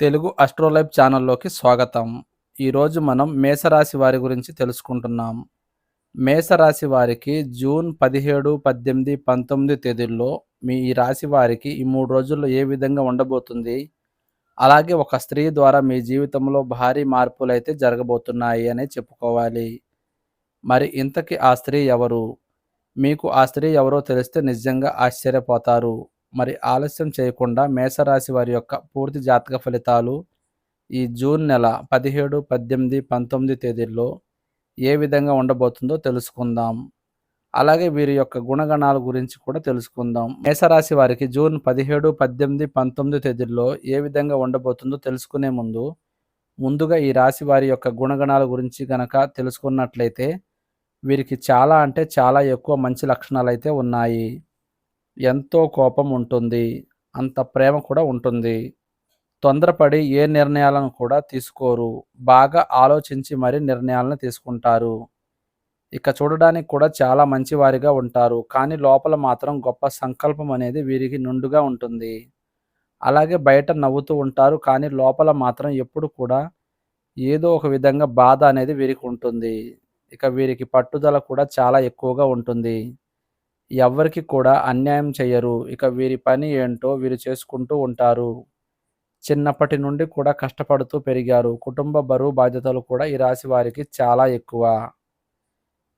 తెలుగు అస్ట్రోలైఫ్ ఛానల్లోకి స్వాగతం. ఈరోజు మనం మేషరాశి వారి గురించి తెలుసుకుంటున్నాం. మేషరాశి వారికి జూన్ పదిహేడు పద్దెనిమిది పంతొమ్మిది తేదీల్లో మీ ఈ రాశి వారికి ఈ మూడు రోజుల్లో ఏ విధంగా ఉండబోతుంది? అలాగే ఒక స్త్రీ ద్వారా మీ జీవితంలో భారీ మార్పులు అయితే జరగబోతున్నాయి అనే చెప్పుకోవాలి. మరి ఇంతకీ ఆ స్త్రీ ఎవరు? మీకు ఆ స్త్రీ ఎవరో తెలిస్తే నిజంగా ఆశ్చర్యపోతారు. మరి ఆలస్యం చేయకుండా మేషరాశి వారి యొక్క పూర్తి జాతక ఫలితాలు ఈ జూన్ నెల పదిహేడు పద్దెనిమిది పంతొమ్మిది తేదీల్లో ఏ విధంగా ఉండబోతుందో తెలుసుకుందాం. అలాగే వీరి యొక్క గుణగణాల గురించి కూడా తెలుసుకుందాం. మేషరాశి వారికి జూన్ పదిహేడు పద్దెనిమిది పంతొమ్మిది తేదీల్లో ఏ విధంగా ఉండబోతుందో తెలుసుకునే ముందు ముందుగా ఈ రాశి వారి యొక్క గుణగణాల గురించి గనక తెలుసుకున్నట్లయితే వీరికి చాలా అంటే చాలా ఎక్కువ మంచి లక్షణాలు అయితే ఉన్నాయి. ఎంతో కోపం ఉంటుంది అంత ప్రేమ కూడా ఉంటుంది. తొందరపడి ఏ నిర్ణయాలను కూడా తీసుకోరు. బాగా ఆలోచించి మరి నిర్ణయాలను తీసుకుంటారు. ఇక చూడడానికి కూడా చాలా మంచివారిగా ఉంటారు. కానీ లోపల మాత్రం గొప్ప సంకల్పం అనేది వీరికి నుండుగా ఉంటుంది. అలాగే బయట నవ్వుతూ ఉంటారు. కానీ లోపల మాత్రం ఎప్పుడు కూడా ఏదో ఒక విధంగా బాధ అనేది వీరికి ఉంటుంది. ఇక వీరికి పట్టుదల కూడా చాలా ఎక్కువగా ఉంటుంది. ఎవరికి కూడా అన్యాయం చేయరు ఇక వీరి పని ఏంటో వీరు చేసుకుంటూ ఉంటారు. చిన్నప్పటి నుండి కూడా కష్టపడుతూ పెరిగారు. కుటుంబ బరువు బాధ్యతలు కూడా ఈ రాశి వారికి చాలా ఎక్కువ.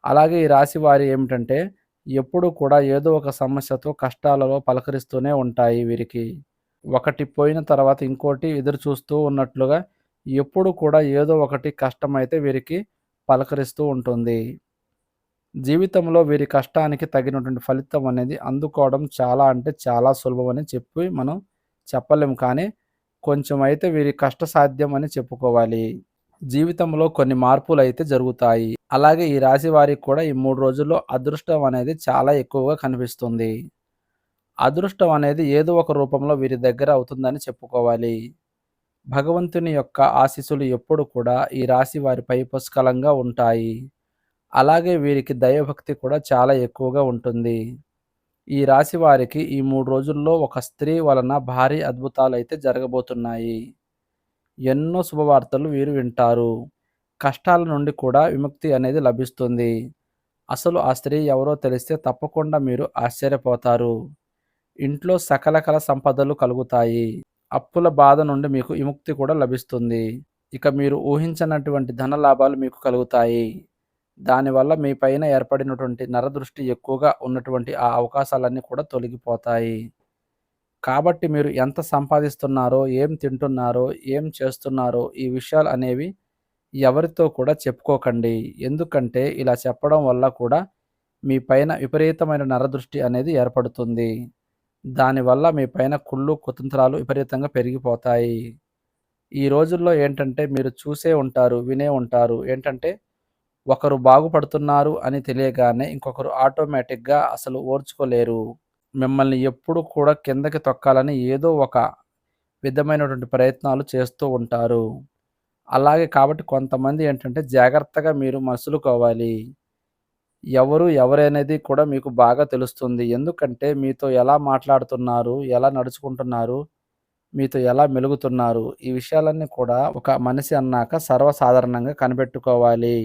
అలాగే ఈ రాశి వారి ఏమిటంటే ఎప్పుడు కూడా ఏదో ఒక సమస్యతో కష్టాలలో పలకరిస్తూనే ఉంటాయి వీరికి. ఒకటి పోయిన తర్వాత ఇంకోటి ఎదురు చూస్తూ ఉన్నట్లుగా ఎప్పుడు కూడా ఏదో ఒకటి కష్టమైతే వీరికి పలకరిస్తూ ఉంటుంది. జీవితంలో వీరి కష్టానికి తగినటువంటి ఫలితం అనేది అందుకోవడం చాలా అంటే చాలా సులభం అని చెప్పి మనం చెప్పలేము. కానీ కొంచెం అయితే వీరి కష్టసాధ్యం అని చెప్పుకోవాలి. జీవితంలో కొన్ని మార్పులు అయితే జరుగుతాయి. అలాగే ఈ రాశి వారికి కూడా ఈ మూడు రోజుల్లో అదృష్టం అనేది చాలా ఎక్కువగా కనిపిస్తుంది. అదృష్టం అనేది ఏదో ఒక రూపంలో వీరి దగ్గర అవుతుందని చెప్పుకోవాలి. భగవంతుని యొక్క ఆశీస్సులు ఎప్పుడు కూడా ఈ రాశి వారిపై పుష్కలంగా ఉంటాయి. అలాగే వీరికి దైవభక్తి కూడా చాలా ఎక్కువగా ఉంటుంది. ఈ రాశి వారికి ఈ మూడు రోజుల్లో ఒక స్త్రీ వలన భారీ అద్భుతాలు అయితే జరగబోతున్నాయి. ఎన్నో శుభవార్తలు వీరు వింటారు. కష్టాల నుండి కూడా విముక్తి అనేది లభిస్తుంది. అసలు ఆ స్త్రీ ఎవరో తెలిస్తే తప్పకుండా మీరు ఆశ్చర్యపోతారు. ఇంట్లో సకల కల సంపదలు కలుగుతాయి. అప్పుల బాధ నుండి మీకు విముక్తి కూడా లభిస్తుంది. ఇక మీరు ఊహించనటువంటి ధన లాభాలు మీకు కలుగుతాయి. దానివల్ల మీ పైన ఏర్పడినటువంటి నరదృష్టి ఎక్కువగా ఉన్నటువంటి ఆ అవకాశాలన్నీ కూడా తొలగిపోతాయి. కాబట్టి మీరు ఎంత సంపాదిస్తున్నారో ఏం తింటున్నారో ఏం చేస్తున్నారో ఈ విషయాలు అనేవి ఎవరితో కూడా చెప్పుకోకండి. ఎందుకంటే ఇలా చెప్పడం వల్ల కూడా మీ పైన విపరీతమైన నరదృష్టి అనేది ఏర్పడుతుంది. దానివల్ల మీ పైన కుళ్ళు కుతంత్రాలు విపరీతంగా పెరిగిపోతాయి. ఈ రోజుల్లో ఏంటంటే మీరు చూసే ఉంటారు వినే ఉంటారు. ఏంటంటే ఒకరు బాగుపడుతున్నారు అని తెలియగానే ఇంకొకరు ఆటోమేటిక్గా అసలు ఓర్చుకోలేరు. మిమ్మల్ని ఎప్పుడు కూడా కిందకి తొక్కాలని ఏదో ఒక విధమైనటువంటి ప్రయత్నాలు చేస్తూ ఉంటారు. అలాగే కాబట్టి కొంతమంది ఏంటంటే జాగ్రత్తగా మీరు మసులుకోవాలి. ఎవరు ఎవరనేది కూడా మీకు బాగా తెలుస్తుంది. ఎందుకంటే మీతో ఎలా మాట్లాడుతున్నారు ఎలా నడుచుకుంటున్నారు మీతో ఎలా మెలుగుతున్నారు ఈ విషయాలన్నీ కూడా ఒక మనిషి అన్నాక సర్వసాధారణంగా కనిపెట్టుకోవాలి.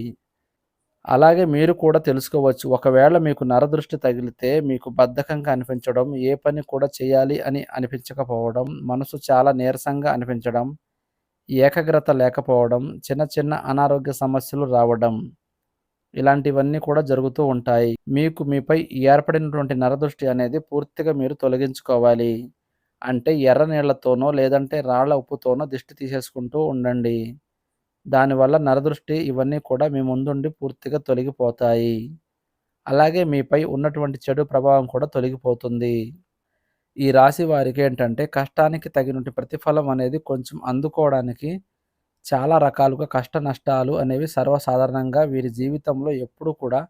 అలాగే మీరు కూడా తెలుసుకోవచ్చు. ఒకవేళ మీకు నరదృష్టి తగిలితే మీకు బద్ధకంగా అనిపించడం ఏ పని కూడా చేయాలి అని అనిపించకపోవడం మనసు చాలా నీరసంగా అనిపించడం ఏకాగ్రత లేకపోవడం చిన్న చిన్న అనారోగ్య సమస్యలు రావడం ఇలాంటివన్నీ కూడా జరుగుతూ ఉంటాయి. మీకు మీపై ఏర్పడినటువంటి నరదృష్టి అనేది పూర్తిగా మీరు తొలగించుకోవాలి. అంటే ఎర్ర నీళ్ళతోనో లేదంటే రాళ్ళ ఉప్పుతోనో దిష్టి తీసేసుకుంటూ ఉండండి. దానివల్ల నరదృష్టి ఇవన్నీ కూడా మీ ముందుండి పూర్తిగా తొలగిపోతాయి. అలాగే మీపై ఉన్నటువంటి చెడు ప్రభావం కూడా తొలగిపోతుంది. ఈ రాశి వారికి ఏంటంటే కష్టానికి తగినటువంటి ప్రతిఫలం అనేది కొంచెం అందుకోవడానికి చాలా రకాలుగా కష్ట నష్టాలు అనేవి సర్వసాధారణంగా వీరి జీవితంలో ఎప్పుడూ కూడా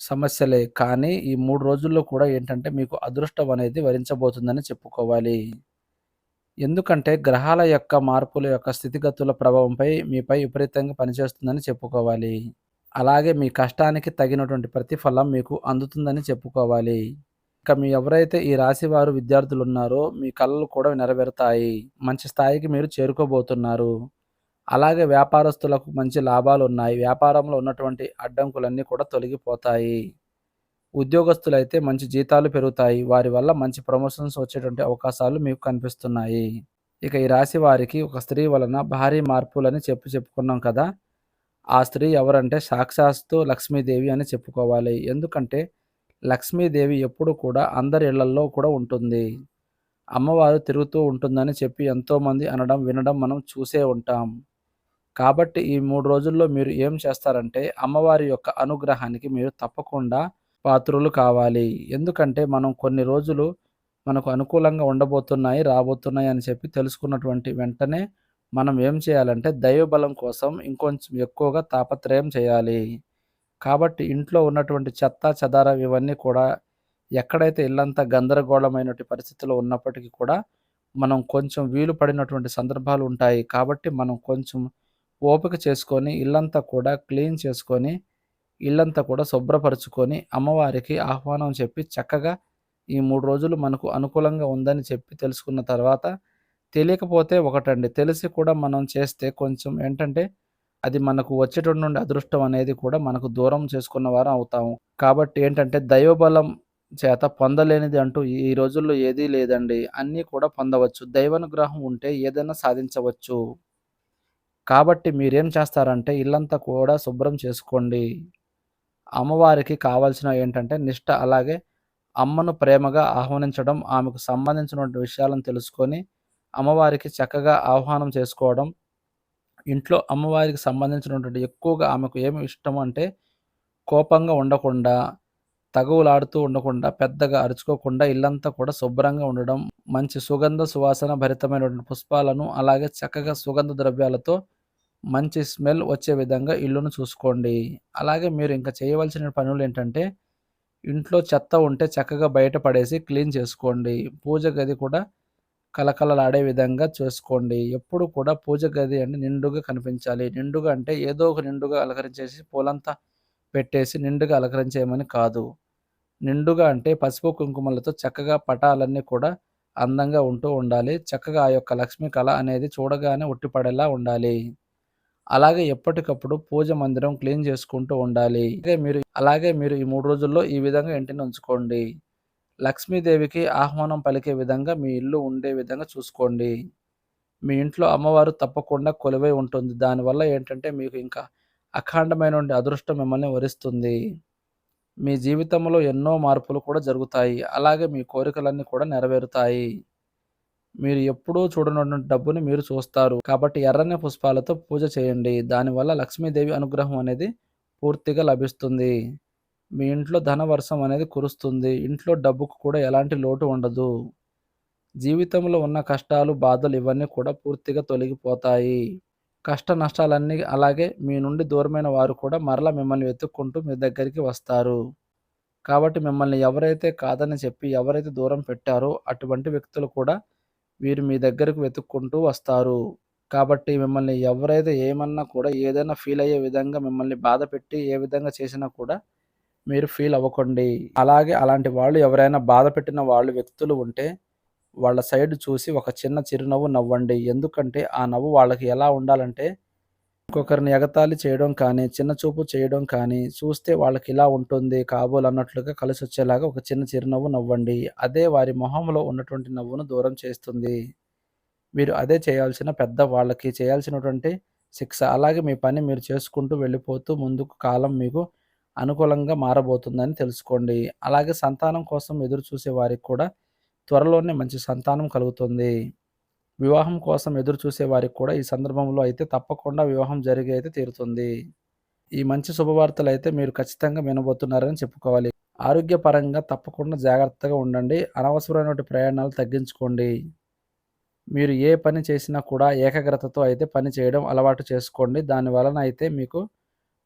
సమస్యలే. కానీ ఈ మూడు రోజుల్లో కూడా ఏంటంటే మీకు అదృష్టం అనేది వరించబోతుందని చెప్పుకోవాలి. ఎందుకంటే గ్రహాల యొక్క మార్పుల యొక్క స్థితిగతుల ప్రభావంపై మీపై విపరీతంగా పనిచేస్తుందని చెప్పుకోవాలి. అలాగే మీ కష్టానికి తగినటువంటి ప్రతిఫలం మీకు అందుతుందని చెప్పుకోవాలి. ఇక మీ ఎవరైతే ఈ రాశి వారు విద్యార్థులు ఉన్నారో మీ కళలు కూడా నెరవేరుతాయి. మంచి స్థాయికి మీరు చేరుకోబోతున్నారు. అలాగే వ్యాపారస్తులకు మంచి లాభాలు ఉన్నాయి వ్యాపారంలో ఉన్నటువంటి అడ్డంకులన్నీ కూడా తొలగిపోతాయి. ఉద్యోగస్తులైతే మంచి జీతాలు పెరుగుతాయి. వారి వల్ల మంచి ప్రమోషన్స్ వచ్చేటువంటి అవకాశాలు మీకు కనిపిస్తున్నాయి. ఇక ఈ రాశి వారికి ఒక స్త్రీ వలన భారీ మార్పులని చెప్పు చెప్పుకున్నాం కదా. ఆ స్త్రీ ఎవరంటే సాక్షాత్తు లక్ష్మీదేవి అని చెప్పుకోవాలి. ఎందుకంటే లక్ష్మీదేవి ఎప్పుడు కూడా అందరి ఇళ్ళల్లో కూడా ఉంటుంది. అమ్మవారు తిరుగుతూ ఉంటుందని చెప్పి ఎంతోమంది అనడం వినడం మనం చూసే ఉంటాం. కాబట్టి ఈ మూడు రోజుల్లో మీరు ఏం చేస్తారంటే అమ్మవారి యొక్క అనుగ్రహానికి మీరు తప్పకుండా పాత్రులు కావాలి. ఎందుకంటే మనం కొన్ని రోజులు మనకు అనుకూలంగా ఉండబోతున్నాయి రాబోతున్నాయి అని చెప్పి తెలుసుకున్నటువంటి వెంటనే మనం ఏం చేయాలంటే దైవబలం కోసం ఇంకొంచెం ఎక్కువగా తాపత్రయం చేయాలి. కాబట్టి ఇంట్లో ఉన్నటువంటి చెత్త చెదారం ఇవన్నీ కూడా ఎక్కడైతే ఇల్లంతా గందరగోళమైనటువంటి పరిస్థితుల్లో ఉన్నప్పటికీ కూడా మనం కొంచెం వీలు పడినటువంటి సందర్భాలు ఉంటాయి. కాబట్టి మనం కొంచెం ఓపిక చేసుకొని ఇల్లంతా కూడా క్లీన్ చేసుకొని ఇల్లంతా కూడా శుభ్రపరుచుకొని అమ్మవారికి ఆహ్వానం చెప్పి చక్కగా ఈ మూడు రోజులు మనకు అనుకూలంగా ఉందని చెప్పి తెలుసుకున్న తర్వాత తెలియకపోతే ఒకటండి. తెలిసి కూడా మనం చేస్తే కొంచెం ఏంటంటే అది మనకు వచ్చేటటువంటి అదృష్టం అనేది కూడా మనకు దూరం చేసుకున్న వారం అవుతాము. కాబట్టి ఏంటంటే దైవబలం చేత పొందలేనిది అంటూ ఈ రోజుల్లో ఏదీ లేదండి. అన్నీ కూడా పొందవచ్చు. దైవానుగ్రహం ఉంటే ఏదైనా సాధించవచ్చు. కాబట్టి మీరేం చేస్తారంటే ఇల్లంతా కూడా శుభ్రం చేసుకోండి. అమ్మవారికి కావాల్సిన ఏంటంటే నిష్ట అలాగే అమ్మను ప్రేమగా ఆహ్వానించడం ఆమెకు సంబంధించినటువంటి విషయాలను తెలుసుకొని అమ్మవారికి చక్కగా ఆహ్వానం చేసుకోవడం. ఇంట్లో అమ్మవారికి సంబంధించినటువంటి ఎక్కువగా ఆమెకు ఏమి ఇష్టం అంటే కోపంగా ఉండకుండా తగువులాడుతూ ఉండకుండా పెద్దగా అరుచుకోకుండా ఇల్లంతా కూడా శుభ్రంగా ఉండడం మంచి సుగంధ సువాసన భరితమైనటువంటి పుష్పాలను అలాగే చక్కగా సుగంధ ద్రవ్యాలతో మంచి స్మెల్ వచ్చే విధంగా ఇల్లును చూసుకోండి. అలాగే మీరు ఇంకా చేయవలసిన పనులు ఏంటంటే ఇంట్లో చెత్త ఉంటే చక్కగా బయట పడేసి క్లీన్ చేసుకోండి. పూజ గది కూడా కలకలలాడే విధంగా చేసుకోండి. ఎప్పుడు కూడా పూజ గది అంటే నిండుగా కనిపించాలి. నిండుగా అంటే ఏదో ఒక నిండుగా అలంకరించేసి పూలంతా పెట్టేసి నిండుగా అలంకరించేయమని కాదు. నిండుగా అంటే పసుపు కుంకుమలతో చక్కగా పటాలన్నీ కూడా అందంగా ఉంటూ ఉండాలి. చక్కగా ఆ యొక్క లక్ష్మీ కళ అనేది చూడగానే ఉట్టిపడేలా ఉండాలి. అలాగే ఎప్పటికప్పుడు పూజ మందిరం క్లీన్ చేసుకుంటూ ఉండాలి. అలాగే మీరు అలాగే మీరు ఈ మూడు రోజుల్లో ఈ విధంగా ఇంటిని ఉంచుకోండి. లక్ష్మీదేవికి ఆహ్వానం పలికే విధంగా మీ ఇల్లు ఉండే విధంగా చూసుకోండి. మీ ఇంట్లో అమ్మవారు తప్పకుండా కొలువై ఉంటుంది. దానివల్ల ఏంటంటే మీకు ఇంకా అఖండమైన అదృష్టం మిమ్మల్ని వరిస్తుంది. మీ జీవితంలో ఎన్నో మార్పులు కూడా జరుగుతాయి. అలాగే మీ కోరికలన్నీ కూడా నెరవేరుతాయి. మీరు ఎప్పుడూ చూడనటువంటి డబ్బుని మీరు చూస్తారు. కాబట్టి ఎర్రని పుష్పాలతో పూజ చేయండి. దానివల్ల లక్ష్మీదేవి అనుగ్రహం అనేది పూర్తిగా లభిస్తుంది. మీ ఇంట్లో ధన వర్షం అనేది కురుస్తుంది. ఇంట్లో డబ్బుకు కూడా ఎలాంటి లోటు ఉండదు. జీవితంలో ఉన్న కష్టాలు బాధలు ఇవన్నీ కూడా పూర్తిగా తొలగిపోతాయి. కష్ట నష్టాలన్నీ అలాగే మీ నుండి దూరమైన వారు కూడా మరలా మిమ్మల్ని వెతుక్కుంటూ మీ దగ్గరికి వస్తారు. కాబట్టి మిమ్మల్ని ఎవరైతే కాదని చెప్పి ఎవరైతే దూరం పెట్టారో అటువంటి వ్యక్తులు కూడా వీరు మీ దగ్గరకు వెతుక్కుంటూ వస్తారు. కాబట్టి మిమ్మల్ని ఎవరైతే ఏమన్నా కూడా ఏదైనా ఫీల్ అయ్యే విధంగా మిమ్మల్ని బాధ పెట్టి ఏ విధంగా చేసినా కూడా మీరు ఫీల్ అవ్వకండి. అలాగే అలాంటి వాళ్ళు ఎవరైనా బాధ పెట్టిన వాళ్ళు వ్యక్తులు ఉంటే వాళ్ళ సైడ్ చూసి ఒక చిన్న చిరునవ్వు నవ్వండి. ఎందుకంటే ఆ నవ్వు వాళ్ళకి ఎలా ఉండాలంటే ఇంకొకరిని ఎగతాళి చేయడం కానీ చిన్న చూపు చేయడం కానీ చూస్తే వాళ్ళకి ఇలా ఉంటుంది కాబోలు అన్నట్లుగా కలిసి వచ్చేలాగా ఒక చిన్న చిరునవ్వు నవ్వండి. అదే వారి మొహంలో ఉన్నటువంటి నవ్వును దూరం చేస్తుంది. మీరు అదే చేయాల్సిన పెద్ద వాళ్ళకి చేయాల్సినటువంటి శిక్ష. అలాగే మీ పని మీరు చేసుకుంటూ వెళ్ళిపోతూ ముందుకు కాలం మీకు అనుకూలంగా మారబోతుందని తెలుసుకోండి. అలాగే సంతానం కోసం ఎదురు చూసే వారికి కూడా త్వరలోనే మంచి సంతానం కలుగుతుంది. వివాహం కోసం ఎదురు చూసే వారికి కూడా ఈ సందర్భంలో అయితే తప్పకుండా వివాహం జరిగి అయితే తీరుతుంది. ఈ మంచి శుభవార్తలు అయితే మీరు ఖచ్చితంగా వినబోతున్నారని చెప్పుకోవాలి. ఆరోగ్యపరంగా తప్పకుండా జాగ్రత్తగా ఉండండి. అనవసరమైన ప్రయాణాలు తగ్గించుకోండి. మీరు ఏ పని చేసినా కూడా ఏకాగ్రతతో అయితే పని చేయడం అలవాటు చేసుకోండి. దాని వలన అయితే మీకు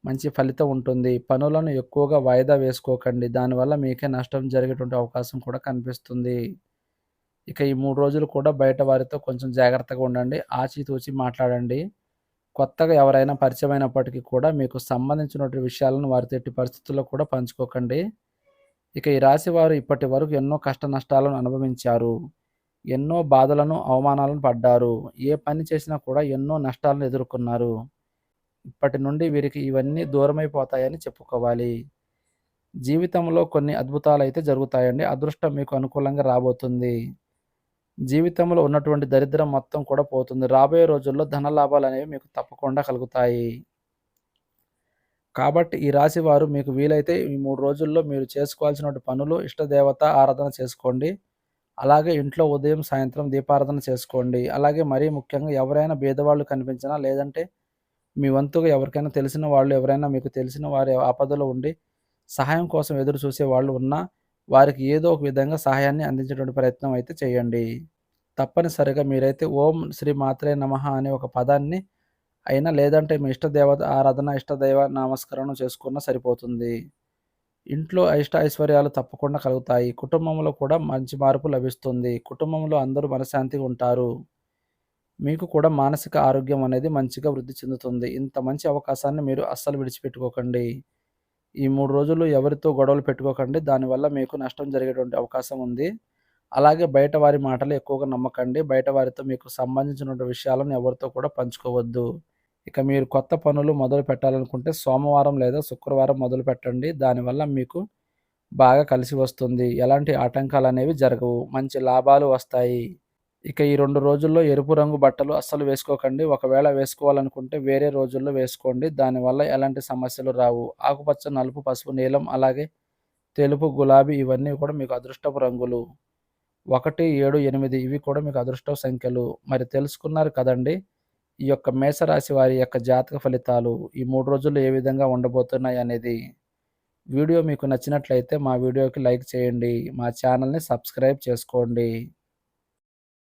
మంచి ఫలితం ఉంటుంది. పనులను ఎక్కువగా వాయిదా వేసుకోకండి. దానివల్ల మీకే నష్టం జరిగేటువంటి అవకాశం కూడా కనిపిస్తుంది. ఇక ఈ మూడు రోజులు కూడా బయట వారితో కొంచెం జాగ్రత్తగా ఉండండి ఆచితూచి మాట్లాడండి. కొత్తగా ఎవరైనా పరిచయమైనప్పటికీ కూడా మీకు సంబంధించినటువంటి విషయాలను వారితో ఎట్టి పరిస్థితుల్లో కూడా పంచుకోకండి. ఇక ఈ రాశి వారు ఇప్పటి వరకు ఎన్నో కష్ట నష్టాలను అనుభవించారు ఎన్నో బాధలను అవమానాలను పడ్డారు ఏ పని చేసినా కూడా ఎన్నో నష్టాలను ఎదుర్కొన్నారు. ఇప్పటి నుండి వీరికి ఇవన్నీ దూరమైపోతాయని చెప్పుకోవాలి. జీవితంలో కొన్ని అద్భుతాలు అయితే జరుగుతాయండి అదృష్టం మీకు అనుకూలంగా రాబోతుంది. జీవితంలో ఉన్నటువంటి దరిద్రం మొత్తం కూడా పోతుంది. రాబోయే రోజుల్లో ధన లాభాలు అనేవి మీకు తప్పకుండా కలుగుతాయి. కాబట్టి ఈ రాశి వారు మీకు వీలైతే ఈ మూడు రోజుల్లో మీరు చేసుకోవాల్సిన పనులు ఇష్టదేవత ఆరాధన చేసుకోండి. అలాగే ఇంట్లో ఉదయం సాయంత్రం దీపారాధన చేసుకోండి. అలాగే మరీ ముఖ్యంగా ఎవరైనా భేదవాళ్ళు కనిపించినా లేదంటే మీ వంతుగా ఎవరికైనా తెలిసిన వాళ్ళు ఎవరైనా మీకు తెలిసిన వారి ఆపదలో ఉండి సహాయం కోసం ఎదురు చూసే వాళ్ళు ఉన్నా వారికి ఏదో ఒక విధంగా సహాయాన్ని అందించేటువంటి ప్రయత్నం అయితే చేయండి. తప్పనిసరిగా మీరైతే ఓం శ్రీ మాత్రే నమ అనే ఒక పదాన్ని అయినా లేదంటే మీ ఇష్టదేవత ఆరాధన ఇష్టదైవ నమస్కరణ చేసుకున్న సరిపోతుంది. ఇంట్లో ఇష్ట ఐశ్వర్యాలు తప్పకుండా కలుగుతాయి. కుటుంబంలో కూడా మంచి మార్పు లభిస్తుంది. కుటుంబంలో అందరూ మనశాంతిగా ఉంటారు. మీకు కూడా మానసిక ఆరోగ్యం అనేది మంచిగా వృద్ధి చెందుతుంది. ఇంత మంచి అవకాశాన్ని మీరు అస్సలు విడిచిపెట్టుకోకండి. ఈ మూడు రోజులు ఎవరితో గొడవలు పెట్టుకోకండి. దానివల్ల మీకు నష్టం జరిగేటువంటి అవకాశం ఉంది. అలాగే బయట వారి మాటలు ఎక్కువగా నమ్మకండి. బయట వారితో మీకు సంబంధించిన విషయాలను ఎవరితో కూడా పంచుకోవద్దు. ఇక మీరు కొత్త పనులు మొదలు పెట్టాలనుకుంటే సోమవారం లేదా శుక్రవారం మొదలు పెట్టండి. దానివల్ల మీకు బాగా కలిసి వస్తుంది. ఎలాంటి ఆటంకాలు అనేవి జరగవు. మంచి లాభాలు వస్తాయి. ఇక ఈ రెండు రోజుల్లో ఎరుపు రంగు బట్టలు అస్సలు వేసుకోకండి. ఒకవేళ వేసుకోవాలనుకుంటే వేరే రోజుల్లో వేసుకోండి. దానివల్ల ఎలాంటి సమస్యలు రావు. ఆకుపచ్చ నలుపు పసుపు నీలం అలాగే తెలుపు గులాబీ ఇవన్నీ కూడా మీకు అదృష్టపు రంగులు. ఒకటి ఏడు ఎనిమిది ఇవి కూడా మీకు అదృష్ట సంఖ్యలు. మరి తెలుసుకున్నారు కదండి ఈ యొక్క మేషరాశి వారి యొక్క జాతక ఫలితాలు ఈ మూడు రోజులు ఏ విధంగా ఉండబోతున్నాయి అనేది. వీడియో మీకు నచ్చినట్లయితే మా వీడియోకి లైక్ చేయండి మా ఛానల్ని సబ్స్క్రైబ్ చేసుకోండి.